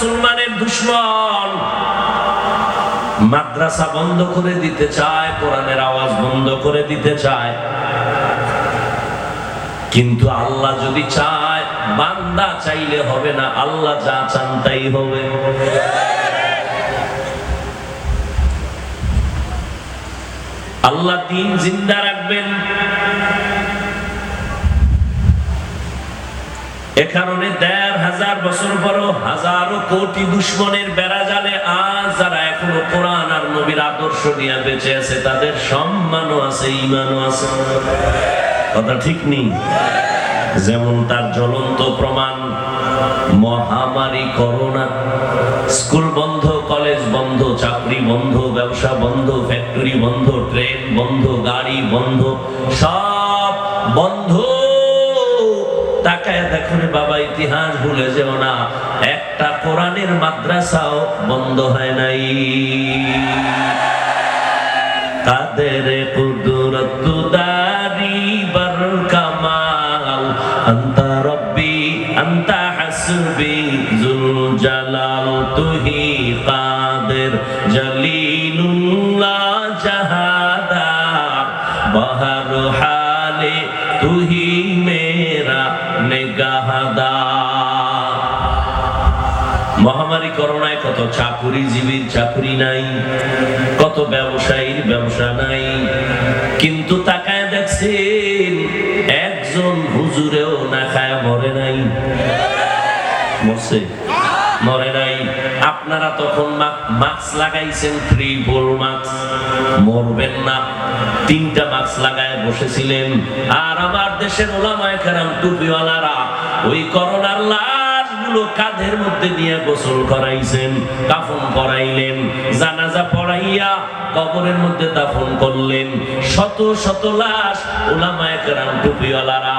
মুসলমানের দুশ্মন। মাদ্রাসা বন্ধ করে দিতে চায়, কোরআনের আওয়াজ বন্ধ করে দিতে চায়। কিন্তু আল্লাহ যদি চায়, বান্দা চাইলে হবে না, আল্লাহ যা চান তাই হবে। আল্লাহ দিন জিন্দা রাখবেন। এ কারণে দেড় হাজার বছর পরও হাজারো কোটি দুশ্মনের বেড়া জালে আজ যারা এখনও কোরআন আর নবীর আদর্শ নিয়ে বেঁচে আছে, তাদের সম্মানও আছে ইমানও আছে। কথা ঠিক নেই? যেমন তার জ্বলন্ত প্রমাণ, মহামারী, করোনা, স্কুল বন্ধ, কলেজ বন্ধ, চাকরি বন্ধ, ব্যবসা বন্ধ, ফ্যাক্টরি বন্ধ, ট্রেন বন্ধ, গাড়ি বন্ধ, সব বন্ধ। তাকায় দেখো রে বাবা, ইতিহাস ভুলে যেও না। একটা কোরআনের মাদ্রাসাও বন্ধ হয় নাই। কাদের কুদরত দারি বর কামাল? আন্তা রব্বি, আন্তা হাসবি, জুল জালাল তুহি কাদের জলিলুল্লাহ জাহাদা কত চাকুরিজীবীর চাকুরি নাই, কত ব্যবসায়ীর ব্যবসা নাই। কিন্তু তাকায় দেখছেন, একজন হুজুরেও না খায় মরে নাই। মরে নাই। আপনারা তখন মাস্ক লাগাইছেন ট্রিপল মাস্ক। মরবেন না। তিনটা মাস্ক লাগায় বসেছিলেন। আর আমার দেশের ওলামায় কেরাম, টুপিওয়ালারা, ওই করোনার লাশগুলো কাঁধের মধ্যে নিয়ে গোসল করাইছেন কাফন করাইলেন, জানাজা পড়াইয়া কবরের মধ্যে দাফন করলেন। শত শত লাশ ওলামায় কেরাম টুপিওয়ালারা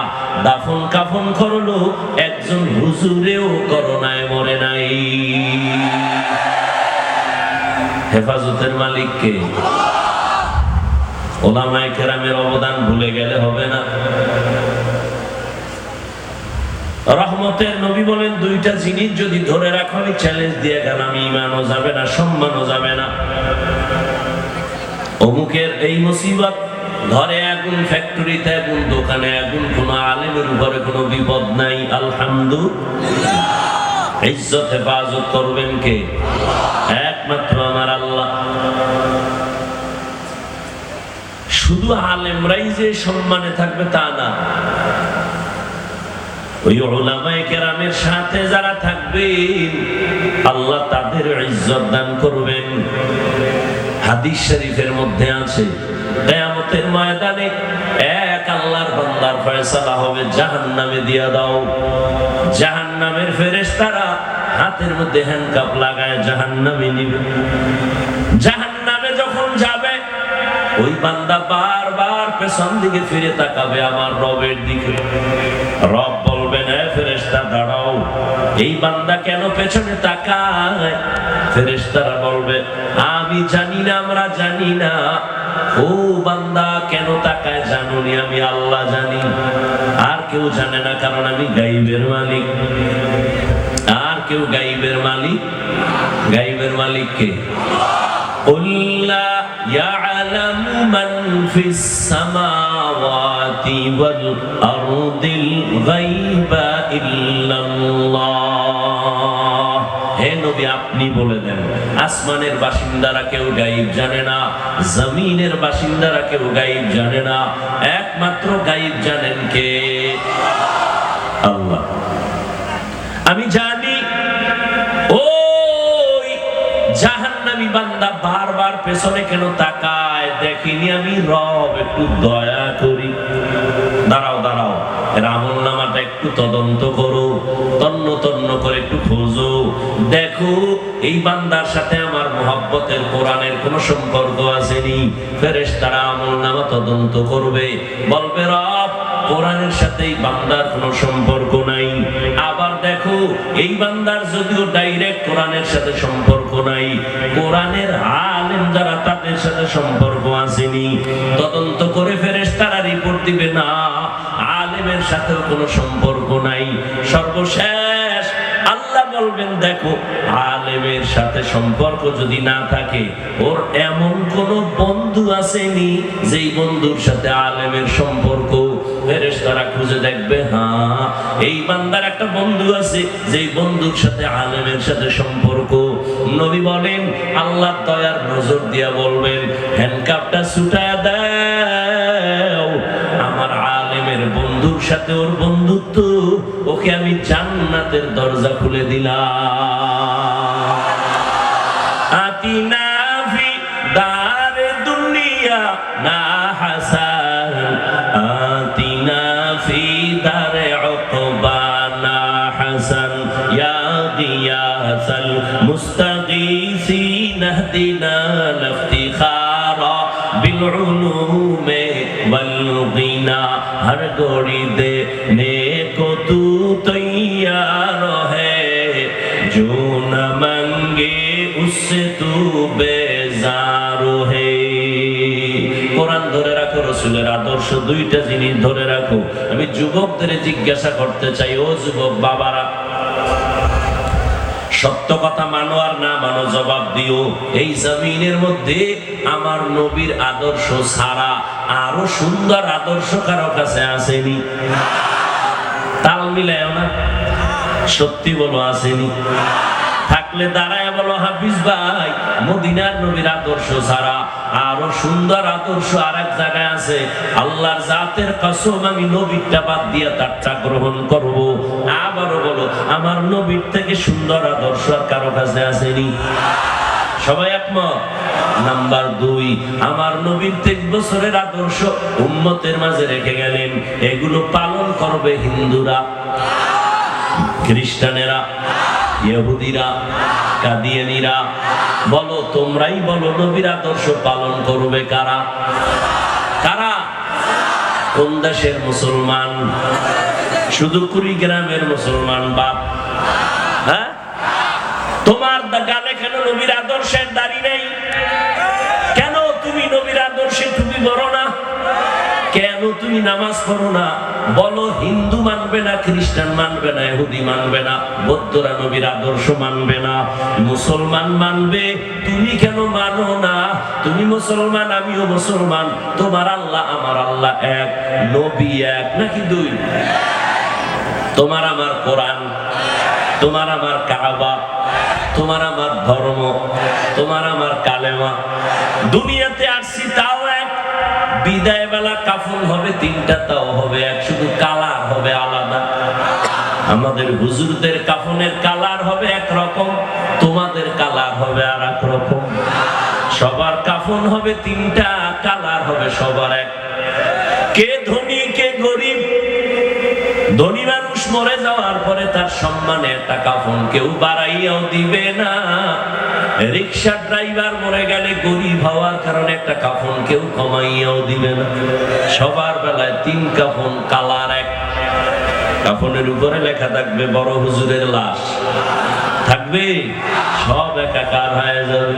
দাফন কাফন করল, একজন হুজুরেও করোনায় মরে নাই। হেফাজতের মালিককে ওলামায় কেরামের অবদান ভুলে গেলে হবে না। রহমতের নবী বলেন, দুইটা জিনিস যদি ধরে রাখো, আমি চ্যালেঞ্জ দিয়ে গেলাম, ইমানও যাবে না, সম্মানও যাবে না। অমুকের এই মুসিবত, ঘরে আগুন ফ্যাক্টরিতে আগুন, দোকানে আগুন, কোন আলেমের উপরে কোনো বিপদ নাই, আলহামদুলিল্লাহ। ইজ্জত হেফাজত করবেন কে? একমাত্র আমার আল্লাহ। শুধু আলেমরাই যে সম্মানে থাকবে তা না ওই ওলামায়ে কেরামের সাথে যারা থাকবেন আল্লাহ তাদের ইজ্জত দান করবেন। হাদিস শরীফের মধ্যে আছে, কিয়ামতের ময়দানে এক আল্লাহর বান্দার ফয়সালা হবে, জাহান্নামে দিয়া দাও। জাহান্নামের ফেরেশতারা হাতের মধ্যে হ্যান্ডকাপ লাগায় জাহান্নামে নিবে। যাবে ওই বান্দা বারবার পেছন দিকে ফিরে তাকাবে আমার রবের দিকে। রব বলবেন হ্যাঁ ফেরেস্তা দাঁড়াও। এই বান্দা কেন পেছনে তাকায়? ফেরেস্তারা বলবে, আমি জানি না, আমরা জানি না। ও বান্দা, কেন তাকায় জানুনি? আমি আল্লাহ জানি। আর কেউ জানে না, কারণ আমি গাইবের মালিক। আর কেউ গাইবের মালিক? গাইবের মালিক কে? قل لا يعلم من في السماوات والأرض الغيب إلا الله হে নবী আপনি বলে দেন আসমানের বাসিন্দারা কেউ গাইব জানে না জমিনের বাসিন্দারা কেউ গাইব জানে না একমাত্র গাইব জানেন কে আল্লাহ আমি জানি ওই জাহান্নামী বান্দা বারবার পেছনে কেন তাকায়? দেখিনি আমি রব, একটু দয়া করি। দাঁড়াও দাঁড়াও। আমল নামাটা একটু তদন্ত করো। তন্ন তন্ন করে একটু খোঁজো। দেখো, এই বান্দার সাথে আমার মোহাব্বতের কোরআনের কোনো সম্পর্ক আসেনি। ফেরেশ তারা আমল নামা তদন্ত করবে। বলবে, রব, কোরআনের সাথে এই বান্দার কোনো সম্পর্ক নাই। আবার দেখো, এই বান্দার যদিও ডাইরেক্ট কোরআনের সাথে সম্পর্ক নাই, কোরআনের আলেম যারা তাদের সাথে সম্পর্ক আসেনি, তদন্ত করে ফেরেস তারা রিপোর্ট দিবে, না, আলেমের সাথেও কোনো সম্পর্ক নাই। সর্বশেষ আল্লাহ বলবেন, দেখো, আলেমের সাথে সম্পর্ক যদি না থাকে, ওর এমন কোন বন্ধু আসেনি, যেই বন্ধুর সাথে আলেমের সম্পর্ক খুঁজে দেখবে হ্যাঁ এই বান্দার একটা বন্ধু আছে, যেই বন্ধুর সাথে আলেমের সাথে সম্পর্ক। নবী বলেন, আল্লাহ দয়ার নজর দিয়া বলবেন হ্যান্ডকাপটা ছুটায় দাও, আমার আলেমের বন্ধুর সাথে ওর বন্ধুত্ব, ওকে আমি জান্নাতের দরজা খুলে দিলাম। আতিনা غياسا يا غياس المستغيثين اهدنا الافتخار بالعلوم والغنى ہر گوڑی دینے کو تو تیار ہے جو نہ منگے اس سے تو بیزار ہے قرآن دور রসুলের আদর্শ দুইটা জিনিস ধরে রাখো। আমি যুবকদের জিজ্ঞাসা করতে চাই, ও যুবক বাবারা, সত্য কথা মানো আর না মানো জবাব দিও। এই জমিনের মধ্যে আমার নবীর আদর্শ ছাড়া আরও সুন্দর আদর্শ কারও কাছে আসেনি। তাল মিলায় না। সত্যি বলো, আসেনি। থাকলে দাঁড়ায় বলো, হাফিজ ভাই, মদিনার নবীর আদর্শ ছাড়া আরও সুন্দর আদর্শ আর এক জায়গায় আছে, আল্লাহর জাতের কসম আমি নবীরটা বাদ দিয়ে তারটা গ্রহণ করব। আবারও বলো, আমার নবীর থেকে সুন্দর আদর্শ আর কারও কাছে আসেনি। সবাই একমত? নাম্বার দুই, আমার নবীর তেইশ বছরের আদর্শ উম্মতের মাঝে রেখে গেলেন। এগুলো পালন করবে হিন্দুরা, খ্রিস্টানেরা। ইহুদিরা, কাদিয়ানিরা, বলো তোমরাই বলো নবীর আদর্শ পালন করবে কারা? কারা? কোন দেশের মুসলমান? শুধু কুড়ি গ্রামের মুসলমান বাপ। হ্যাঁ? তোমার গালে কেন নবীর আদর্শের কেন তুমি নামাজ পড়ো না? বলো, হিন্দু মানবে না, খ্রিস্টান মানবে না, ইহুদি মানবে না, বৌদ্ধরা নবীর আদর্শ মানবে না, মুসলমান মানবে। তুমি কেন মানো না? তুমি মুসলমান, আমিও মুসলমান। তোমার আল্লাহ, আমার আল্লাহ এক, নবী এক, নাকি দুই? তোমার আমার কোরআন, তোমার আমার কাবা, তোমার আমার ধর্ম, তোমার আমার কালেমা। দুনিয়াতে আসছি তাও এক বিদায় বেলা কাফন হবে, তিনটা তাও হবে, এক শুধু কালার হবে আলাদা। আমাদের হুজুরদের কাফনের কালার হবে এক রকম তোমাদের কালার হবে আর এক রকম সবার কাফন হবে তিনটা, কালার হবে সবার এক। কে ধনী, কে গরিব, ধনী মানুষ মরে যাওয়ার পরে তার সম্মানে একটা কাফন কেউ বাড়াইয়াও দিবে না। রিক্সা ড্রাইভার মরে গেলে গরিব হওয়ার কারণে একটা কাফন কেউ কমাইয়াও দিবে না। সবার বেলায় তিন কাফন, কালার এক। কাফনের উপরে লেখা থাকবে, বড় হুজুরের লাশ। থাকবে? সব একাকার হয়ে যাবে।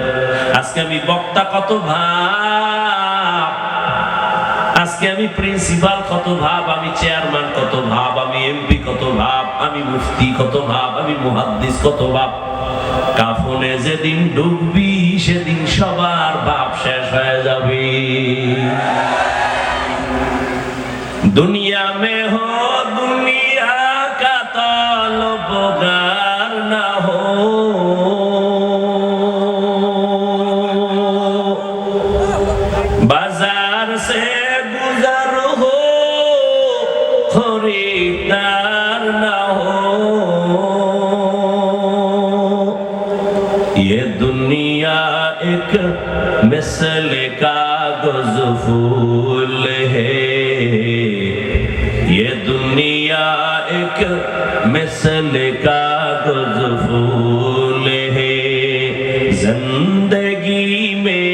আজকে আমি বক্তা কত ভাব? আজকে আমি প্রিন্সিপাল কত ভাব? আমি চেয়ারম্যান কত ভাব? আমি এমপি কত ভাব? আমি মুফতি কত ভাব? আমি মুহাদ্দিস কত ভাব? কাফনে যেদিন ডুববি, সেদিন সবার বাপ শেষ হয়ে যাবি। দুনিয়া মে হো, দুনিয়া কা তলব दुनिया एक मिसल कागज़ फूल है। ये दुनिया एक मिसल कागज़ फूल है। ज़िंदगी में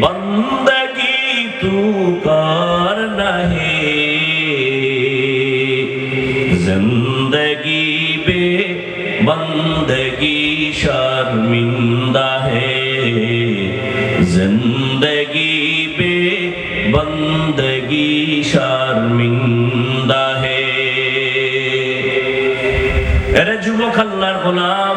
बंदगी तू कर नहीं बंदगी शर्मिंदा है अरे যুবক আল্লাহর গোলাম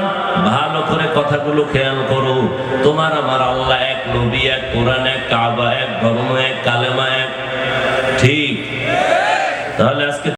ভালো করে কথাগুলো খেয়াল করো তোমার আমার আল্লাহ এক নবী এক কোরআন এক কাবা এক ধর্ম এক কালেমা এক এক